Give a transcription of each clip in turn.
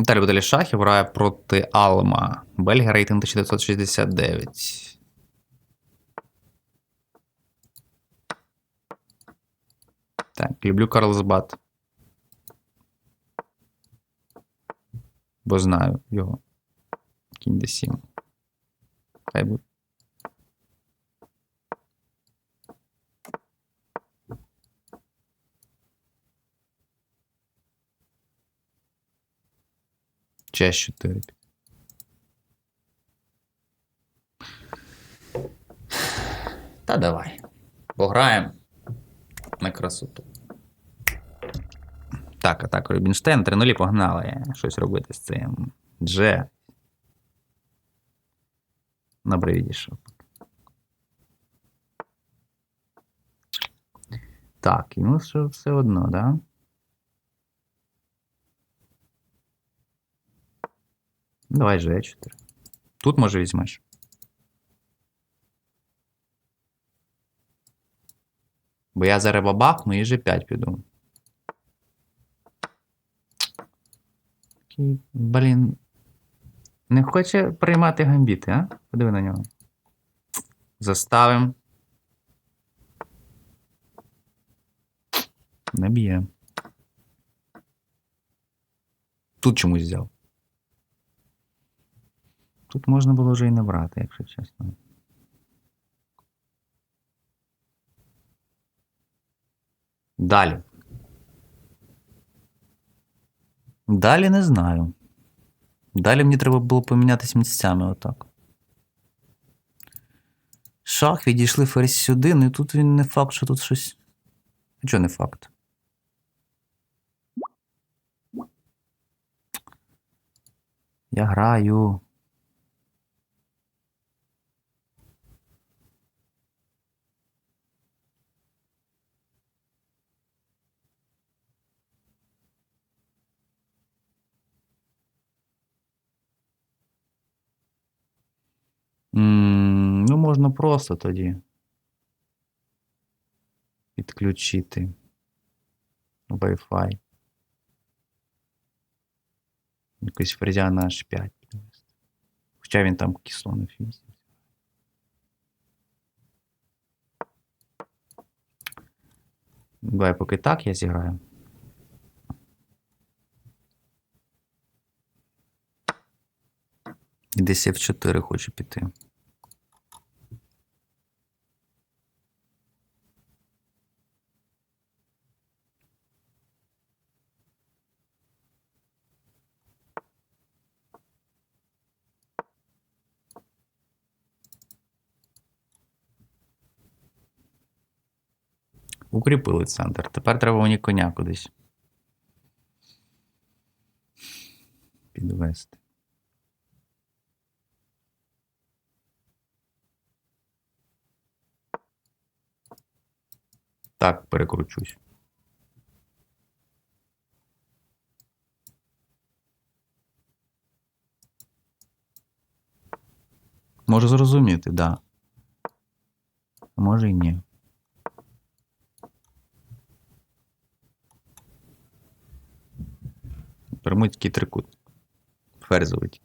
Віталій буде Шахів грає проти Алма. Бельгія рейтинг 1969. Так, люблю Карлсбад. Бо знаю його. Кінь де 7. Хай буде. Честь 4. Та давай. Пограємо на красоту. Так, атака Рубінштейн. 3-0 погнали. Щось робити з цим. Дже. Добре відійшов. Так, йому все одно, да? Давай же 4 Тут може візьмеш. Бо я зараз бабахну і G5 піду. Блін. Не хоче приймати гамбіти, а? Подиви на нього. Заставим. Не б'є. Тут чомусь взяв. Тут можна було вже і не брати, якщо чесно. Далі. Далі не знаю. Далі мені треба було помінятись місцями отак. Шах, відійшли ферзь сюди, ну і тут він не факт, що тут щось. А чого не факт? Я граю. Ну, можна просто тоді підключити Wi-Fi. Якось фрезя на H5. Хоча він там кисло фіз. Давай, поки так я зіграю. Десь F4 хочу піти. Укріпили центр. Тепер треба мені коня кудись. Підвести. Так, перекручусь. Можу зрозуміти, да. Може і ні. Бермудський трикут. Ферзовий.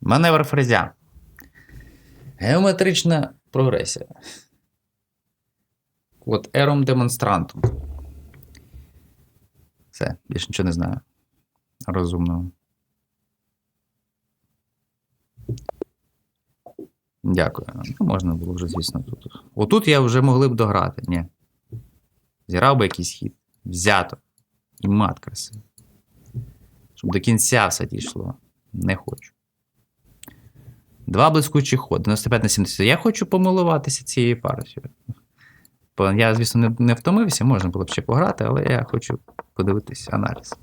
Маневр фрезя. Геометрична прогресія. От ером демонстрантом. Все, більше нічого не знаю. Розумного. Дякую. Ну, можна було вже, звісно, тут. Отут я вже могли б дограти. Ні. Зіграв би якийсь хід. Взято. І мат красивий. Щоб до кінця все дійшло. Не хочу. Два блискучі ход. 95 на 70. Я хочу помилуватися цією партією. Я, звісно, не, не втомився, можна було б ще пограти, але я хочу подивитись аналіз.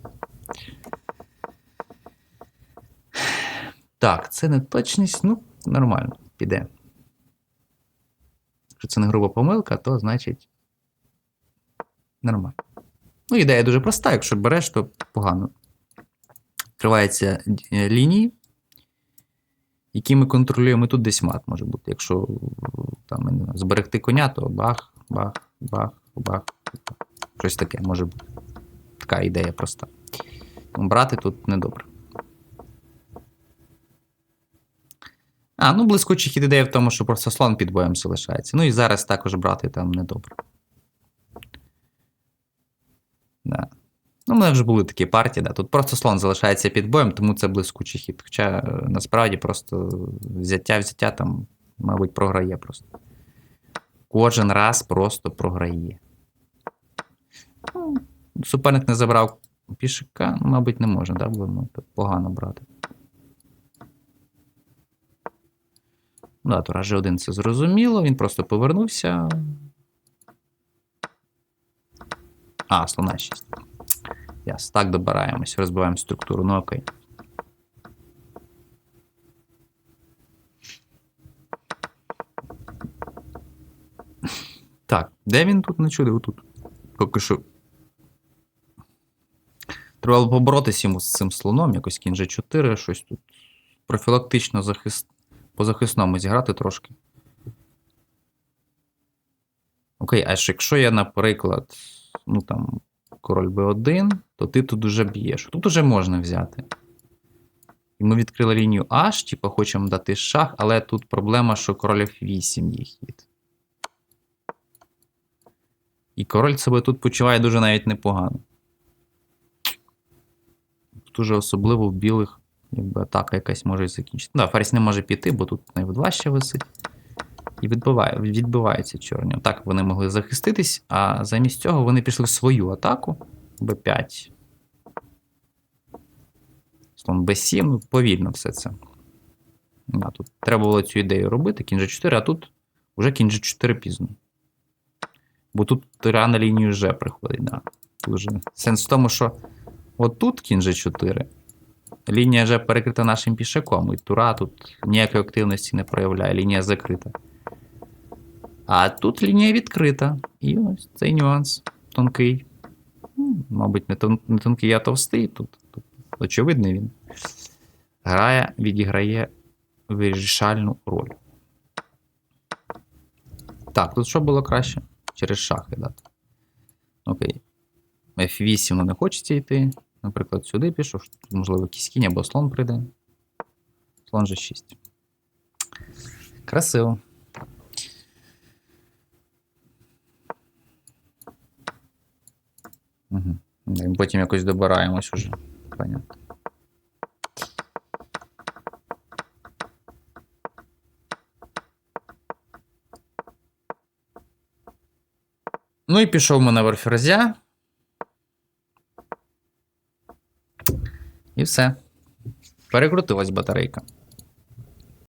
Так, це неточність, ну, нормально, піде. Якщо це не груба помилка, то значить. Нормально. Ну, ідея дуже проста, якщо береш, то погано. Відкриваються е, лінії, які ми контролюємо. Тут десь мат може бути. Якщо там, не знаю, зберегти коня, то бах, бах, бах, бах. Щось таке може бути. Така ідея проста. Брати тут недобре. А, ну блискучий хід ідея в тому, що просто слон під боєм залишається. Ну і зараз також брати там недобре. Да. Ну, мене вже були такі партії, да. Тут просто слон залишається під боєм, тому це блискучий хід. Хоча е, насправді просто взяття взяття там, мабуть, програє просто. Кожен раз просто програє. Ну, суперник не забрав пішака, ну, мабуть, не може, да? бо ну, погано брати. Ну, да, тура G1 це зрозуміло, він просто повернувся. А, слона 6. Яс, так добираємось, розбиваємо структуру, ну окей. Так, де він тут не чуде? Отут. Поки що. Треба було поборотися йому з цим слоном, якось кінь G4, щось тут. Профілактично захист... по захисному зіграти трошки. Окей, а якщо я, наприклад, ну там, король b1, то ти тут уже б'єш. Тут уже можна взяти. І ми відкрили лінію H, типу хочемо дати шах, але тут проблема, що король F8 є хід. І король себе тут почуває дуже навіть непогано. Тут уже особливо в білих, якби атака якась може і закінчити. Да, ферзь не може піти, бо тут на F2 ще висить. І відбиває, відбиваються чорні. Так вони могли захиститись, а замість цього вони пішли в свою атаку. Б5. Слон Б7, ну, повільно все це. Да, тут треба було цю ідею робити, кінь G4, а тут вже кінь G4 пізно. Бо тут на лінію G приходить. Да. Тут вже. Сенс в тому, що отут кінь G4. Лінія G перекрита нашим пішаком, і тура тут ніякої активності не проявляє, лінія закрита. А тут лінія відкрита. І ось цей нюанс тонкий. Ну, Мабуть, не, тон, не тонкий, а товстий тут. тут. Очевидний він. Грає, відіграє вирішальну роль. Так, тут що було краще? Через шахи дати. Окей. F8 ну, не хочеться йти. Наприклад, сюди пішов. Можливо, якийсь кінь або слон прийде. Слон G6. Красиво. Потім якось добираємось уже. Понятно. Ну і пішов маневр ферзя. І все. Перекрутилась батарейка.